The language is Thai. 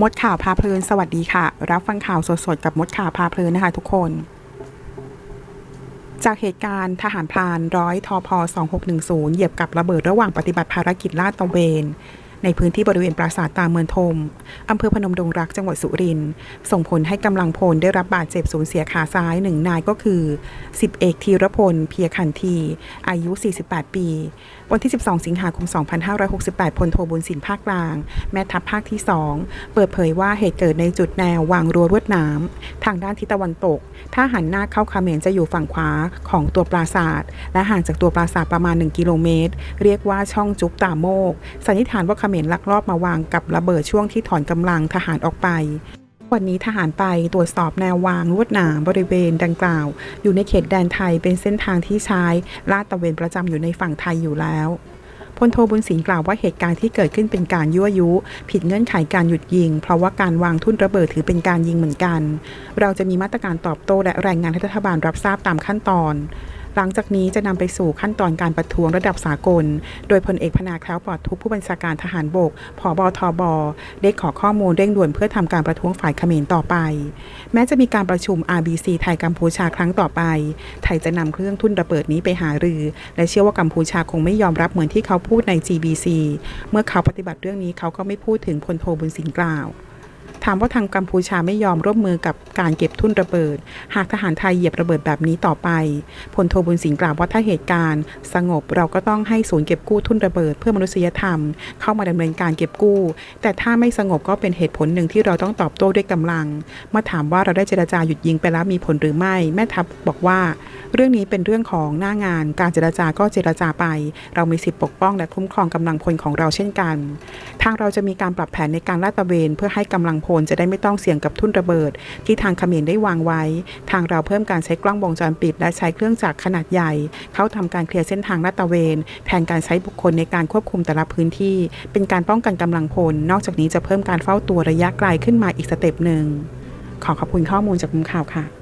มดข่าวพาเพลินสวัสดีค่ะ รับฟังข่าวสดๆ กับมดข่าวพาเพลินนะคะ ทุกคน จากเหตุการณ์ทหารพรานร้อยทอพ2610 เหยียบกับระเบิดระหว่างปฏิบัติภารกิจลาดตระเวน ในพื้นที่บริเวณปราสาทตาเมืองทมอำเภอพนมดงรักจังหวัดสุรินทร์ส่งผลให้กำลังพลได้รับบาดเจ็บสูญเสียขาซ้ายหนึ่งนายก็คือ10เอกธีรพลเพียขันที อายุ 48 ปี วันที่ 12 สิงหาคม 2568 พลโทบุญสินภาคกลาง แม่ทัพภาคที่ 2 เปิดเผยว่าเหตุเกิดในจุดแนววางรั้วลวดน้ำทางด้านทิศตะวันตก ถ้าหันหน้าเข้าเมรจะอยู่ฝั่งขวาของตัวปราสาทและห่างจากตัวปราสาทประมาณ 1 กิโลเมตร เรียกว่าช่องจุกตาโมกสันนิษฐานว่าเขมรลักลอบมาวางกับระเบิดช่วงที่ถอนกำลังทหารออกไป วันนี้ทหารไปตรวจสอบแนววางลวดหนามบริเวณดังกล่าว อยู่ในเขตแดนไทยเป็นเส้นทางที่ใช้ลาดตระเวนประจำอยู่ในฝั่งไทยอยู่แล้วพลโทบุญสิงห์กล่าวว่าเหตุการณ์ที่เกิดขึ้นเป็นการยั่วยุ ผิดเงื่อนไขการหยุดยิง เพราะว่าการวางทุ่นระเบิดถือเป็นการยิงเหมือนกัน เราจะมีมาตรการตอบโต้และรายงานให้รัฐบาลรับทราบตามขั้นตอน หลังจากนี้จะนำไปสู่ขั้นตอนการประท้วงระดับสากล โดยพลเอกพนาแคล้วปลอดทุกผู้บัญชาการทหารบกผบทบได้ขอข้อมูลเร่งด่วนเพื่อทำการประท้วงฝ่ายเขมรต่อไป แม้จะมีการประชุม RBC ไทยกัมพูชาครั้งต่อไป ไทยจะนำเครื่องทุ่นระเบิดนี้ไปหารือ และเชื่อว่ากัมพูชาคงไม่ยอมรับเหมือนที่เขาพูดใน GBC เมื่อเขาปฏิบัติเรื่องนี้เขาก็ไม่พูดถึงพลโทบุญสิงห์กล่าว ถามว่าทางกัมพูชาไม่ยอมร่วมมือกับการเก็บทุ่นระเบิด หากทหารไทยเหยียบระเบิดแบบนี้ต่อไปพลโทบุญสิงห์กล่าวว่าถ้าเหตุการณ์ สงบเราก็ต้องให้ศูนย์เก็บกู้ทุ่นระเบิดเพื่อมนุษยธรรม เข้ามาดำเนินการเก็บกู้ แต่ถ้าไม่สงบก็เป็นเหตุผลหนึ่งที่เราต้องตอบโต้ด้วยกำลังเมื่อถามว่าเราได้เจรจาหยุดยิงไปแล้วมีผลหรือไม่ แม่ทัพบอกว่า เรื่องนี้เป็นเรื่องของหน้างาน การเจรจาก็เจรจาไป เรามีสิทธิปกป้องและคุ้มครองกำลังพลของเราเช่นกัน ทางเราจะมีการปรับแผนในการลาดตระเวน เพื่อให้กำลังพลจะได้ไม่ต้องเสี่ยงกับทุ่นระเบิด ที่ทางเขมรได้วางไว้ ทางเราเพิ่มการใช้กล้องวงจรปิด และใช้เครื่องจักรขนาดใหญ่ เข้าทำการเคลียร์เส้นทางลาดตระเวน แทนการใช้บุคคลในการควบคุมแต่ละพื้นที่ เป็นการป้องกันกำลังพล นอกจากนี้จะเพิ่มการเฝ้าตัวระยะไกลขึ้นมาอีกสเต็ปหนึ่งขอขอบคุณข้อมูลจากมุมข่าวค่ะ